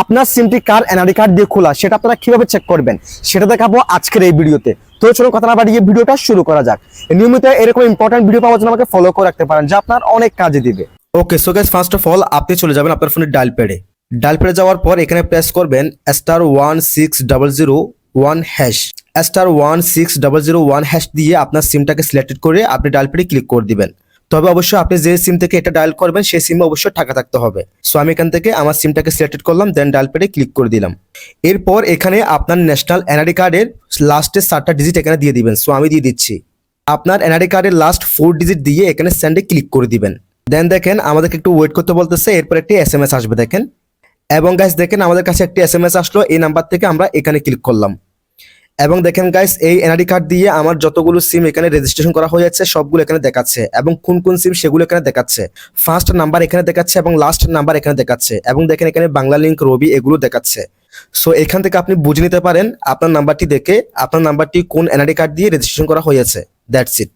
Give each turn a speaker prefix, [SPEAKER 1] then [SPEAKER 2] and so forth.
[SPEAKER 1] আপনার সিমটি কার NID card দিয়ে খোলা, সেটা আপনারা কীভাবে চেক করবেন, সেটা দেখাবো আজকের এই ভিডিওতে। তো চলুন কথা না বাড়িয়ে ভিডিওটা শুরু করা যাক। নিয়মিত এরকম ইম্পর্টেন্ট ভিডিও পাওয়ার জন্য আমাকে ফলো করে রাখতে পারেন, যা আপনার অনেক কাজে দিবে।
[SPEAKER 2] Okay so guys first of all আপনি চলে যাবেন আপনার ফোনের ডায়াল প্যাডে ডায়াল প্যাডে যাওয়ার পর এখানে প্রেস করবেন star one six double zero one hash star one six double zero one hash দিয়ে আপনার সিমটাকে সিলেক্টেড করে আপনি ডায়াল প্যাডে ক্লিক করে দিবেন। তবে অবশ্যই আপনি যে সিম থেকে এটা ডায়াল করবেন, সেই সিমে অবশ্যই টাকা থাকতে হবে। সো আমি এখান থেকে আমার সিমটাকে সিলেক্টেড করলাম দেন ডায়াল প্যাডে ক্লিক করে দিলাম। এরপর এখানে আপনার ন্যাশনাল এনআরডি কার্ডের লাস্টের সাতটা ডিজিট এখানে দিয়ে দিবেন। সো আমি দিয়ে দিচ্ছি। আপনার এনআরডি কার্ডের লাস্ট ফোর ডিজিট দিয়ে এখানে স্যান্ডে ক্লিক করে দিবেন। দেন দেখেন, আমাদেরকে একটু ওয়েট করতে বলতেছে, এরপর একটি এস এম এস আসবে দেখেন। এবং গাইস দেখেন, আমাদের কাছে একটি এস এম এস আসলো, এই নাম্বার থেকে আমরা এখানে ক্লিক করলাম। এবং দেখেন গাইস এই এনআরডি কার্ড দিয়ে আমার যতগুলো সিম এখানে রেজিস্ট্রেশন করা হয়ে যাচ্ছে, সবগুলো এখানে দেখাচ্ছে। এবং কোন কোন সিম সেগুলো এখানে দেখাচ্ছে। ফার্স্ট নাম্বার এখানে দেখাচ্ছে এবং লাস্ট নাম্বার এখানে দেখাচ্ছে। এবং দেখেন এখানে বাংলা লিঙ্ক রবি এগুলো দেখাচ্ছে। সো এখান থেকে আপনি বুঝে নিতে পারেন আপনার নাম্বারটি দেখে আপনার নাম্বারটি কোন এনআরডি কার্ড দিয়ে রেজিস্ট্রেশন করা হয়েছে। That's it